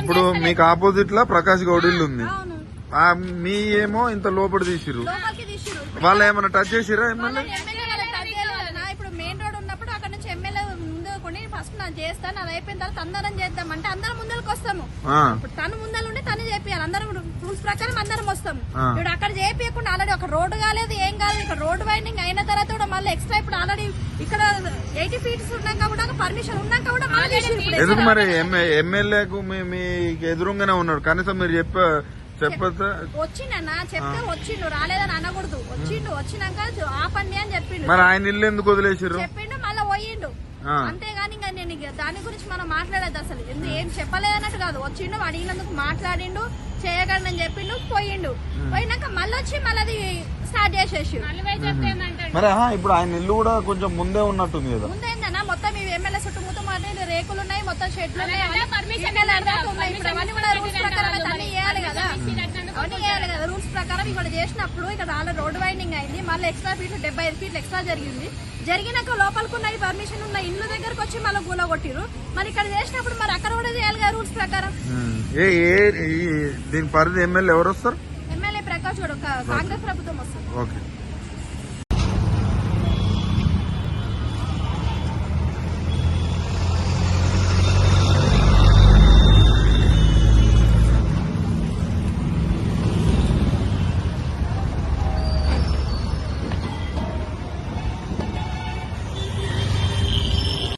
ఇప్పుడు. మీకు ఆపోజిట్ లా ప్రకాష్ గౌడ్ ఇల్లు ఉంది మీ ఏమో ఇంత లోపల తీసిరు వాళ్ళు ఏమైనా టచ్ చేసిరా ఎమ్మెల్యే? ఎమ్మెల్యే వాళ్ళకి టచ్ చేయలేదన్నా. ఇప్పుడు మెయిన్ రోడ్ ఉన్నప్పుడు అక్కడ నుంచి ఎమ్మెల్యే ముందు కొని ఫస్ట్ చేస్తాను అది అయిపోయిన తర్వాత అందరం చేద్దాం. అంటే అందరం ముందరకు వస్తాము. తను ముందర ఉండి తను చేపియాలి. అందరం రూల్స్ ప్రకారం అందరం వస్తాం ఆ. ఇప్పుడు అక్కడ చేపియకుండా ఆల్రెడీ ఒక రోడ్డు కాలేదు ఏం కాలేదు. ఇక్కడ రోడ్డు వైండింగ్ అయిన తర్వాత మళ్ళీ ఎక్స్ట్రా ఇప్పుడు ఆల్రెడీ ఇక్కడ ఎయిటీ ఫీట్స్ ఉన్నాక కూడా పర్మిషన్ ఉన్నాక కూడా ఎందుకు మరి ఎమ్మె- ఎమ్మెల్యేకు మీ ఎదురుగానే ఉన్నాడు కనీసం మీరు చెప్ప వచ్చిండన్నా చెప్తే వచ్చిండు రాలేదని అనకూడదు. వచ్చిండు వచ్చినాక ఆపండి అని చెప్పిండు. మరి ఆయన ఇల్లు ఎందుకు వదిలేసిరు చెప్పిండు మళ్ళీ పోయిండు. అంతేగాని ఇంకా నేను దాని గురించి మనం మాట్లాడేది అసలు. ఎందు- ఏం చెప్పలేదన్నట్టు కాదు. వచ్చిండు అడిగినందుకు మాట్లాడిండు చేయగలను చెప్పిండు పోయిండు. పోయినాక మళ్ళీ వచ్చి మళ్ళీ అది స్టార్ట్ చేసేసి మరి ఆహా, ఇప్పుడు ఆయన ఇల్లు కూడా కొంచెం ముందే ఉన్నట్టుంది కదా. ముందేందన్నా? మొత్తం ఇవి ఎమ్మెల్యే చుట్టుముట్టు మాత్రం రేకులు ఉన్నాయి మొత్తం షెడ్లు ఉన్నాయి అవన్నీ ఇప్పుడు అవన్నీ కూడా రూల్స్ ప్రకారం అయితే అన్ని చేయాలి కదా. అవన్నీ చేయాలి కదా. రూల్స్ ప్రకారం ఇక్కడ చేసినప్పుడు ఇక్కడ ఆల్రెడీ రోడ్ వైండింగ్ అయింది. మళ్ళీ ఎక్స్ట్రా ఫీట్లు డెబ్బై ఐదు ఫీట్లు ఎక్స్ట్రా జరిగింది. జరిగినాక లోపలికి ఉన్నది పర్మిషన్ ఉన్న ఇల్లు దగ్గరకు వచ్చి మళ్ళీ గూల కొట్టిరు మరి ఇక్కడ చేసినప్పుడు మరి అక్కడ కూడా చేయాలి కదా రూల్స్ ప్రకారం? ఉమ్. ఏ ఏ ఈ- దీని పరిధి ఎమ్మెల్యే ఎవరు వస్తారు? ఎమ్మెల్యే ప్రకాష్ కూడా కాంగ్రెస్ ప్రభుత్వం వస్తుంది. ఓకే.